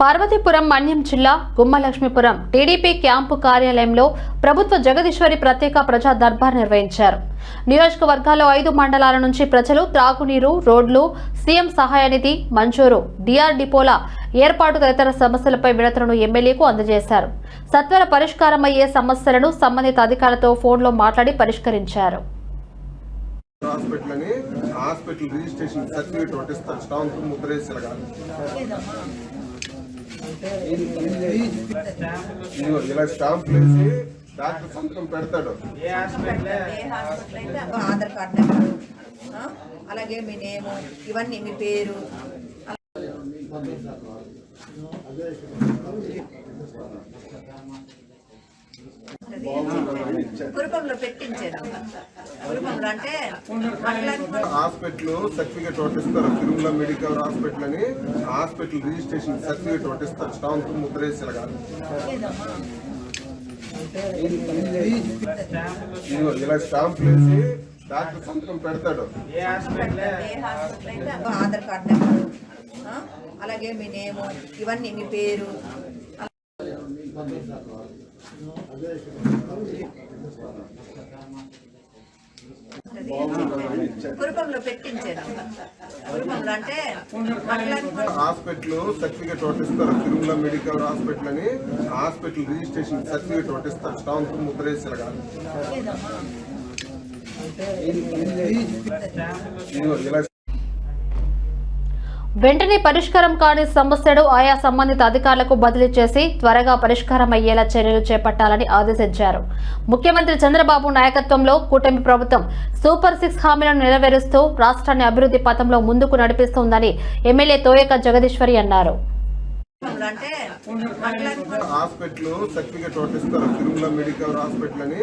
పార్వతీపురం మన్యం జిల్లా Gummalakshmipuram TDP camp కార్యాలయంలో ప్రభుత్వ జగదీశ్వరి ప్రత్యేక ప్రజా దర్బార్ నిర్వహించారు. నియోజకవర్గాల్లో ఐదు మండలాల నుంచి ప్రజలు త్రాగునీరు రోడ్లు సీఎం సహాయనిధి మంజూరు డిఆర్ డిపోల ఏర్పాటు తదితర సమస్యలపై వినతులను ఎమ్మెల్యేకు అందజేశారు. సత్వర పరిష్కారం అయ్యే సమస్యలను సంబంధిత అధికారులతో ఫోన్లో మాట్లాడి పరిష్కరించారు. హాస్పిటల్ అని హాస్పిటల్ రిజిస్ట్రేషన్ సర్టిఫికేట్ ఒకటి స్టాంప్ ఇలా స్టాంప్ వేసి డాక్టర్ సంతకం పెడతాడు. ఏ హాస్పిటల్? అయితే ఆధార్ కార్డ్ నెంబరు. అలాగే మీ నేము ఇవన్నీ మీ పేరు. కురుపంలో పెట్టించారు కురుపంలో అంటే అట్లా హాస్పిటల్ సర్టిఫికేట్ ఒకటి ఇస్తారు తిరుమల మెడికల్ హాస్పిటల్ అని హాస్పిటల్ రిజిస్ట్రేషన్ సర్టిఫికేట్ ఒకటి ఇస్తారు స్టాంప్ ముద్రేసి ఇలాగా ఇదిగో ఇలా స్టాంప్ వేసి డాక్టర్ సంతకం పెడతాడు. ఏ హాస్పిటల్? అయితే ఆధార్ కార్డ్ నెంబరు. అలాగే మీ నేము ఇవన్నీ మీ పేరు. అంటే హాస్పిటల్ సర్టిఫికేట్ ఒకటి ఇస్తారు తిరుమల మెడికల్ హాస్పిటల్ అని హాస్పిటల్ రిజిస్ట్రేషన్ సర్టిఫికేట్ ఒకటి ఇస్తారు స్టాంప్ ముద్రేసి ఇలాగా ఇదిగో ఇలా వెంటనే పరిష్కారం కాని సమస్యను ఆయా సంబంధిత అధికారులకు బదిలీ చేసి త్వరగా పరిష్కారం అయ్యేలా చర్యలు చేపట్టాలని ఆదేశించారు. ముఖ్యమంత్రి చంద్రబాబు నాయకత్వంలో కూటమి ప్రభుత్వం సూపర్ సిక్స్ హామీలను నెరవేరుస్తూ రాష్ట్రాన్ని అభివృద్ధి పథంలో ముందుకు నడిపిస్తోందని ఎమ్మెల్యే తోయక జగదీశ్వరి అన్నారు. Hospital certificate Tirumala medical hospital అని.